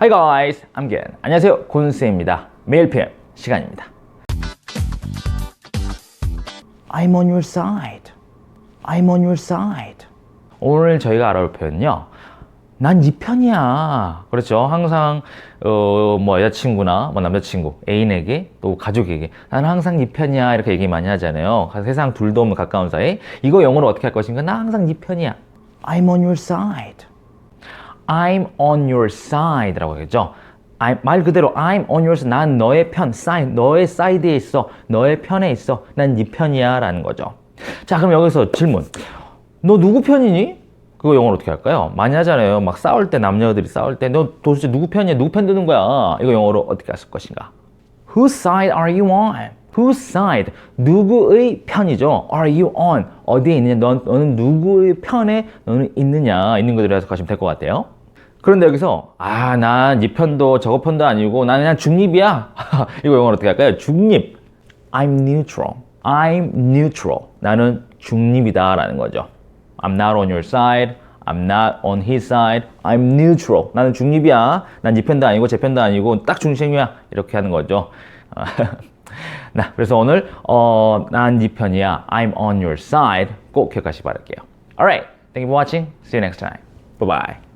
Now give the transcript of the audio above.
Hi guys, I'm Gen. 안녕하세요, 곤스입니다. 매일 PM 시간입니다. I'm on your side. I'm on your side. 오늘 저희가 알아볼 표현은요. 난네 편이야. 그렇죠. 항상 어, 뭐 여자친구나 뭐 남자친구, 애인에게 또 가족에게 나는 항상 네 편이야 이렇게 얘기 많이 하잖아요. 세상 둘도 가까운 사이. 이거 영어로 어떻게 할 것인가? 나 항상 네 편이야. I'm on your side. I'm on your side라고 하겠죠. I'm, 말 그대로 I'm on your side. 난 너의 편, side, 너의 사이드에 있어. 너의 편에 있어. 난 네 편이야 라는 거죠. 자, 그럼 여기서 질문. 너 누구 편이니? 그거 영어로 어떻게 할까요? 많이 하잖아요. 막 싸울 때 남녀들이 싸울 때 너 도대체 누구 편이야? 누구 편 드는 거야? 이거 영어로 어떻게 했을 것인가? Whose side are you on? Whose side? 누구의 편이죠? Are you on? 어디에 있느냐? 넌, 너는 누구의 편에 너는 있느냐? 있는 것들을 해석하시면 될 것 같아요. 그런데 여기서 아, 난 이 편도 저거 편도 아니고 나는 그냥 중립이야. 이거 영어로 어떻게 할까요? 중립. I'm neutral. I'm neutral. 나는 중립이다 라는 거죠. I'm not on your side. I'm not on his side. I'm neutral. 나는 중립이야. 난네 편도 아니고 제 편도 아니고 딱 중심이야. 이렇게 하는 거죠. 나 그래서 오늘 어, 난 네 편이야. I'm on your side. 꼭 기억하시 기 바랄게요. Alright. Thank you for watching. See you next time. Bye bye.